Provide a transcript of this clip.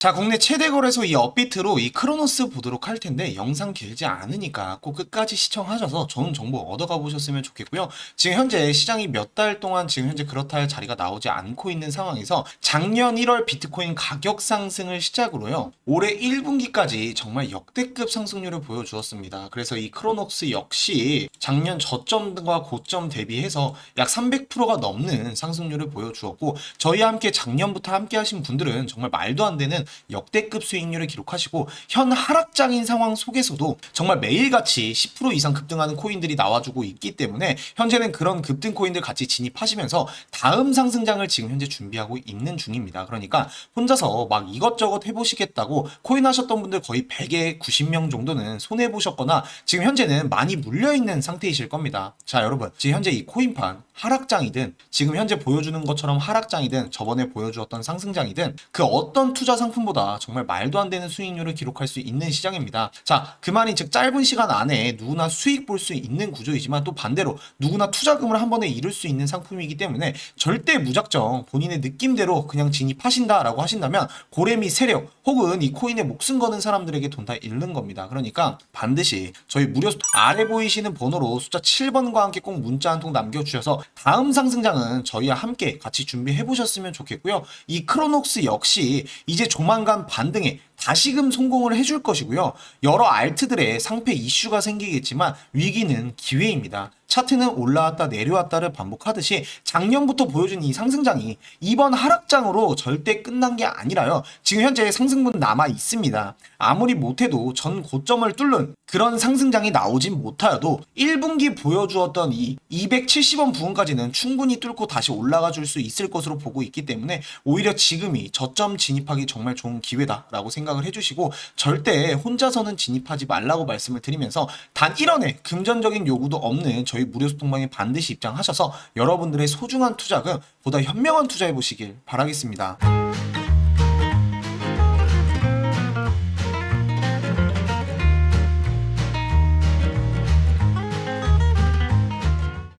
자, 국내 최대 거래소 이 업비트로 이 크로노스 보도록 할 텐데 영상 길지 않으니까 꼭 끝까지 시청하셔서 좋은 정보 얻어가 보셨으면 좋겠고요. 지금 현재 시장이 몇 달 동안 지금 현재 그렇다 할 자리가 나오지 않고 있는 상황에서 작년 1월 비트코인 가격 상승을 시작으로요. 올해 1분기까지 정말 역대급 상승률을 보여주었습니다. 그래서 이 크로노스 역시 작년 저점과 고점 대비해서 약 300%가 넘는 상승률을 보여주었고 저희와 함께 작년부터 함께 하신 분들은 정말 말도 안 되는 역대급 수익률을 기록하시고 현 하락장인 상황 속에서도 정말 매일같이 10% 이상 급등하는 코인들이 나와주고 있기 때문에 현재는 그런 급등 코인들 같이 진입하시면서 다음 상승장을 지금 현재 준비하고 있는 중입니다. 그러니까 혼자서 막 이것저것 해보시겠다고 코인 하셨던 분들 거의 100에 90명 정도는 손해 보셨거나 지금 현재는 많이 물려 있는 상태이실 겁니다. 자 여러분 지금 현재 이 코인판 하락장이든 지금 현재 보여주는 것처럼 하락장이든 저번에 보여주었던 상승장이든 그 어떤 투자 상품보다 정말 말도 안 되는 수익률을 기록할 수 있는 시장입니다. 자, 그 말이 즉 짧은 시간 안에 누구나 수익 볼 수 있는 구조이지만 또 반대로 누구나 투자금을 한 번에 잃을 수 있는 상품이기 때문에 절대 무작정 본인의 느낌대로 그냥 진입하신다라고 하신다면 고래미 세력 혹은 이 코인에 목숨 거는 사람들에게 돈 다 잃는 겁니다. 그러니까 반드시 저희 무료 아래 보이시는 번호로 숫자 7번과 함께 꼭 문자 한 통 남겨주셔서 다음 상승장은 저희와 함께 같이 준비해 보셨으면 좋겠고요. 이 크로녹스 역시 이제 조만간 반등에 다시금 성공을 해줄 것이고요. 여러 알트들의 상패 이슈가 생기겠지만 위기는 기회입니다. 차트는 올라왔다 내려왔다를 반복하듯이 작년부터 보여준 이 상승장이 이번 하락장으로 절대 끝난 게 아니라요. 지금 현재 상승분 남아 있습니다. 아무리 못해도 전 고점을 뚫는 그런 상승장이 나오진 못하여도 1분기 보여주었던 이 270원 부분까지는 충분히 뚫고 다시 올라가 줄 수 있을 것으로 보고 있기 때문에 오히려 지금이 저점 진입하기 정말 좋은 기회다라고 생각을 해주시고 절대 혼자서는 진입하지 말라고 말씀을 드리면서 단 1원의 금전적인 요구도 없는 저희 무료 소통방에 반드시 입장하셔서 여러분들의 소중한 투자금 보다 현명한 투자해 보시길 바라겠습니다.